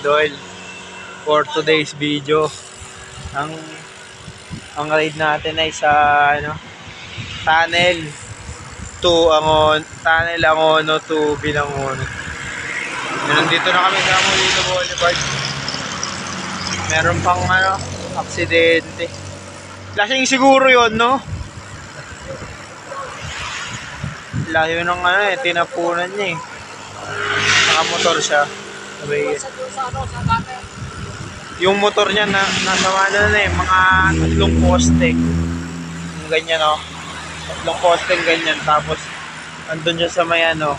idol. For today's video, ang ang ride natin ay sa ano, tunnel to Angon, tunnel Angono to Binangono. Nandito na kami sa Molino Boulevard. Meron pang ano, aksidente. Lasing siguro yon no? Layo ng ano eh, tinapunan niya eh. Nakamotor siya. Sabi, yung motor niya na nasa ano na eh, mga tatlong poste. Yung ganyan oh. Tatlong poste ganyan. Tapos, andun siya sa may ano,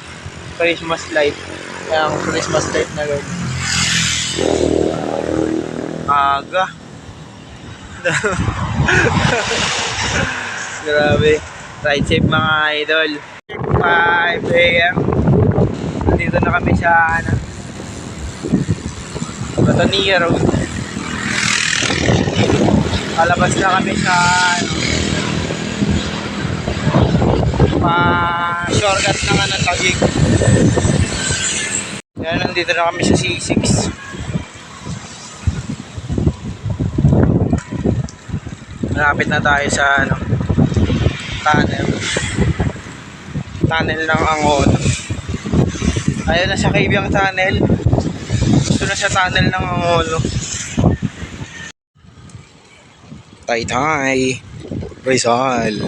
Christmas light. Ang Christmas light na ganyan. Aga. Grabe. Ride safe mga idol. 5 a.m. Dito na kami sa ano, Batania Road. Palabas na kami sa ano, pa shortcut na nga ng Taguig. Yan, nandito na kami sa C6. Malapit na tayo sa ano, tunnel. Tunnel ng Angon. Ayun na sa Kaibiyang Tunnel. Na sa tunnel ng Angono. Taytay. Rizal.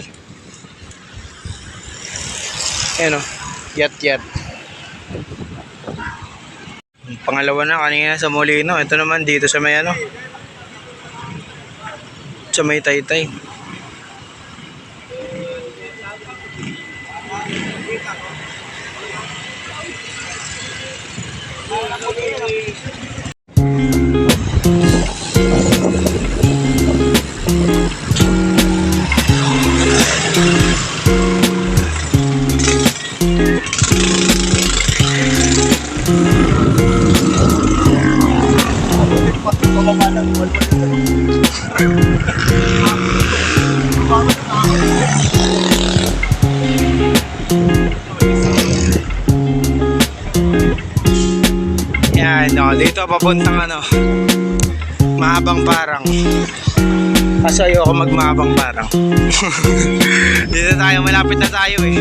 Ayan o. Yat yat. Pangalawa na kanina sa Molino. Ito naman dito sa may ano. Sa may Taytay. Papuntang ano, mahabang parang. Kasi ayoko magmahabang parang. dito tayo, malapit na tayo eh.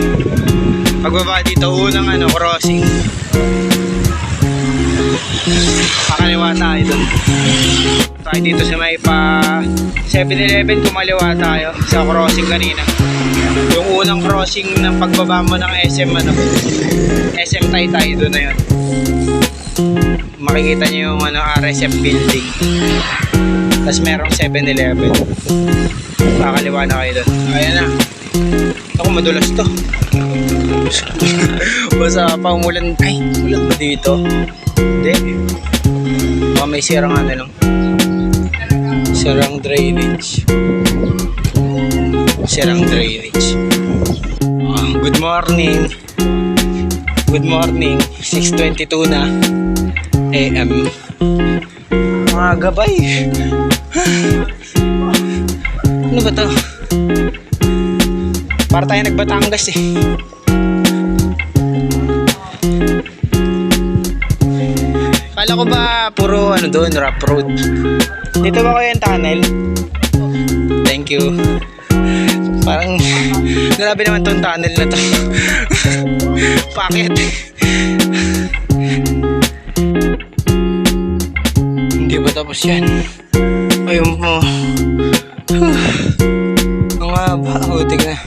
Pagbaba dito, unang ano, crossing. Pakaliwa tayo dun. Tayo dito sa may pa 7-Eleven, kumaliwa tayo sa crossing kanina. Yung unang crossing ng pagbaba mo ng SM ano, SM Taytay doon na yun makikita nyo yung ano, RSF building. Tapos merong 7-Eleven. Kakaliwa na kayo doon. Ayan na. Ako madulas to. Basta pa umulan. Ay, ulan ba dito? Hindi. Baka may sirang ano lang. Sirang drainage. Sirang drainage. Ah, good morning. Good morning. 6.22 na. AM. Mga gabay. Ano ba to? Para tayo nagbatangas eh. Kala ko ba puro ano doon, rough road. Dito ba kayo yung tunnel? Thank you. Parang grabe naman tong tunnel na to. Bakit? Tapos yan? Ayun po. Ang haba. Hutik na.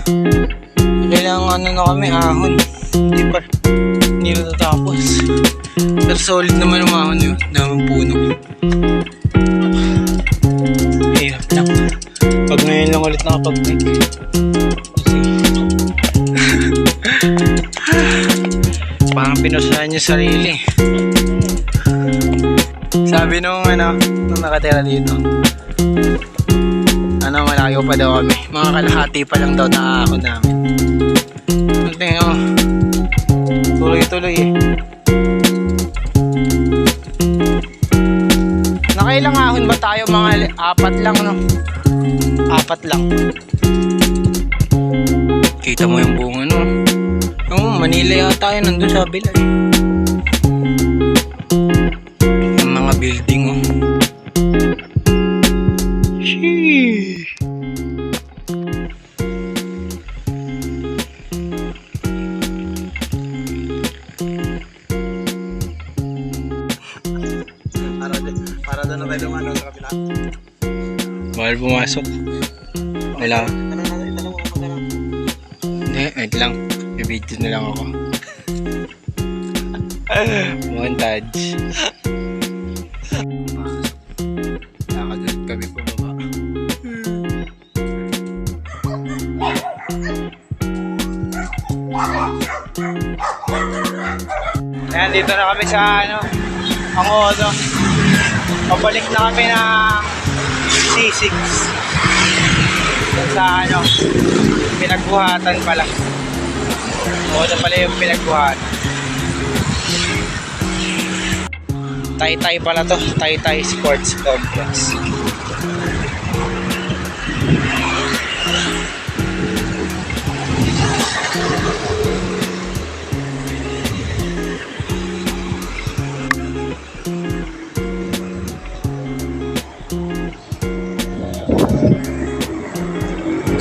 Kailangan ano na kami, ahon. Hindi pa. Hindi natatapos. Pero solid naman ang ahon yun. Daming puno. Hirap lang. Pag ngayon lang ulit nakapag-bike. Parang pinusahan niya sarili. Sabi nung ano, nung nakatira dito. Ano, malayo pa daw kami. Mga kalahati pa lang daw na ako namin. Tingnan mo. Tuloy-tuloy eh. Nakailang ahon ba tayo? Mga apat lang, no? Apat lang. Kita mo yung bunga, no? Oo, Manila yata yun. Nandun sa kabila eh. building oh. Sheesh. Bawal pumasok. Wala. Hindi, wait lang. Bibidyo na lang ako. Montage. Ayan, dito na kami sa ano, ang Ono. Pabalik na kami ng C6. Dun sa ano, pinagbuhatan pala. Ono pala yung pinagbuhatan. Taytay pala to, Taytay Sports Complex.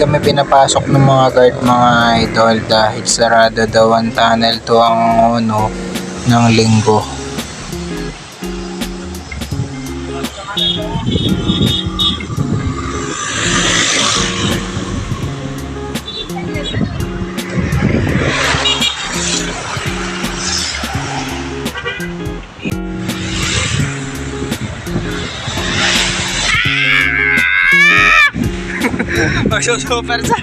Kami pinapasok ng mga guard mga idol dahil sarado daw ang tunnel to ang ano ng linggo. Magsusuper sa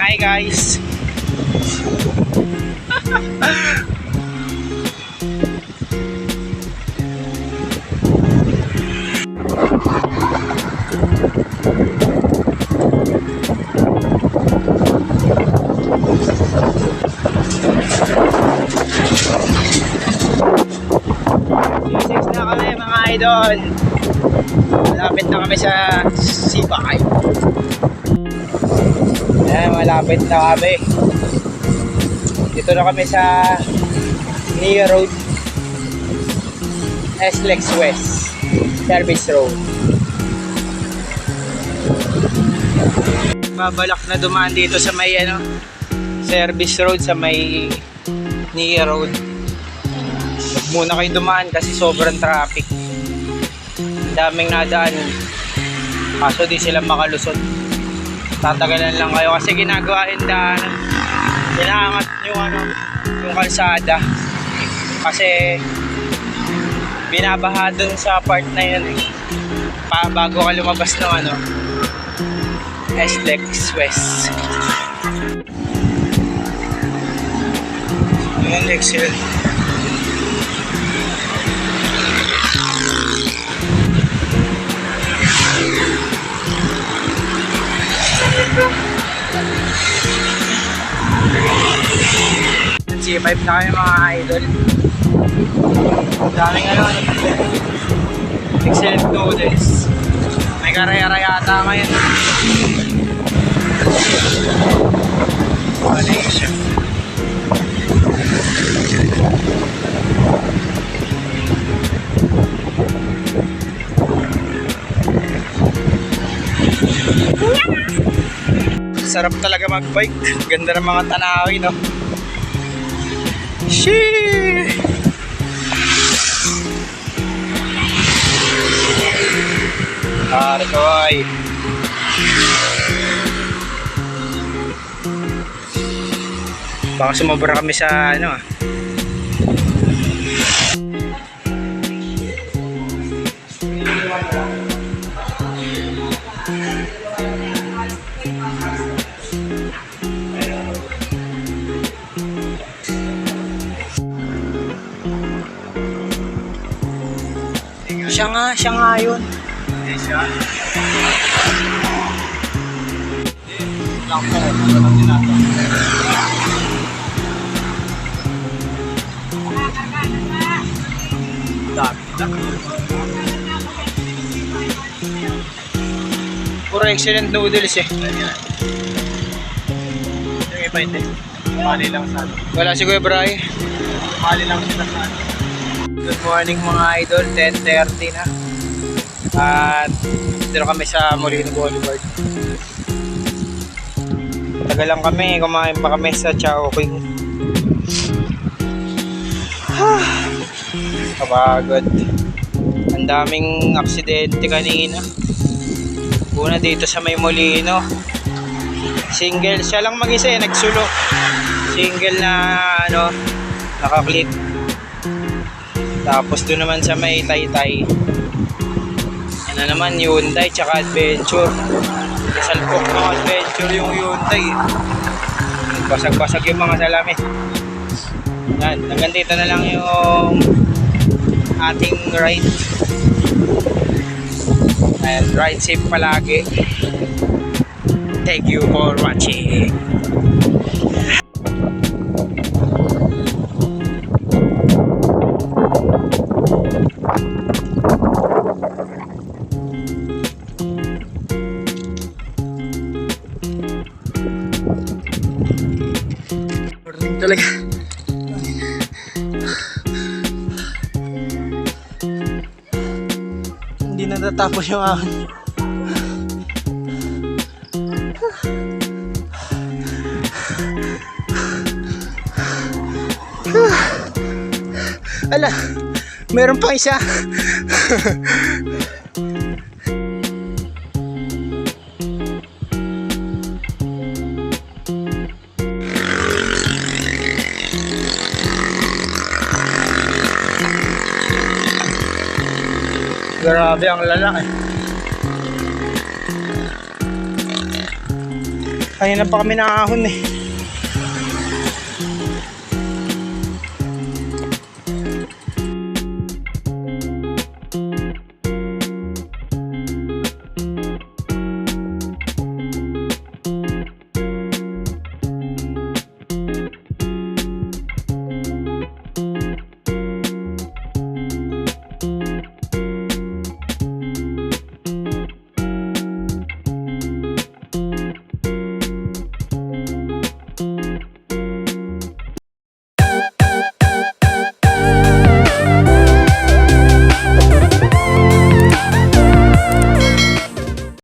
Hi guys. Idol. Malapit na kami sa Sibay. Ayan, malapit na kami. Dito na kami sa Nia Road. SLEX West. Service Road. Babalak na dumaan dito sa may ano, Service Road sa may Nia Road. Huwag muna kayo dumaan kasi sobrang traffic. Daming nadaan. Kaso di sila makalusot. Tatagalan lang kayo kasi ginagawa yung daanan. Inaangat yung ano, yung kalsada. Kasi binabaha dun sa part na yun eh. Pa, bago ka lumabas ng ano, SLEX West. Ayan, Excel. C5 na kayo mga idol. Daming ano, ano. Excellent noodles. May karayara yata ngayon. Malaysia. Sarap talaga magbike. Ganda ng mga tanawin, no? Shee! Arkoy! Baka sumobra kami sa ano ah. Nga, siya nga yun. Hindi siya. Lang po, ano tinato? Dami. Puro excellent noodles eh. Yung iba hindi. Mali lang sa ano. Wala si Kuya Bray. Mali lang sila sa ano. Good morning mga idol, 10.30 na. At dito kami sa Molino Boulevard. Tagal lang kami, kumain pa kami sa Chowking. Kapagod. Ang daming aksidente kanina. Una dito sa may Molino. Single, siya lang mag-isa eh, nagsulok. Single na ano, nakaklik. Tapos doon naman sa may Taytay. Yan na naman, Hyundai tsaka Adventure. Kasalpok ng Adventure yung Hyundai. Basag-basag yung mga salamin. Yan, hanggang dito na lang yung ating ride. And ride safe palagi. Thank you for watching. Natapos yung akin. Ala, meron pa isa. Grabe ang lalaki. Kanina pa kami nakahon eh.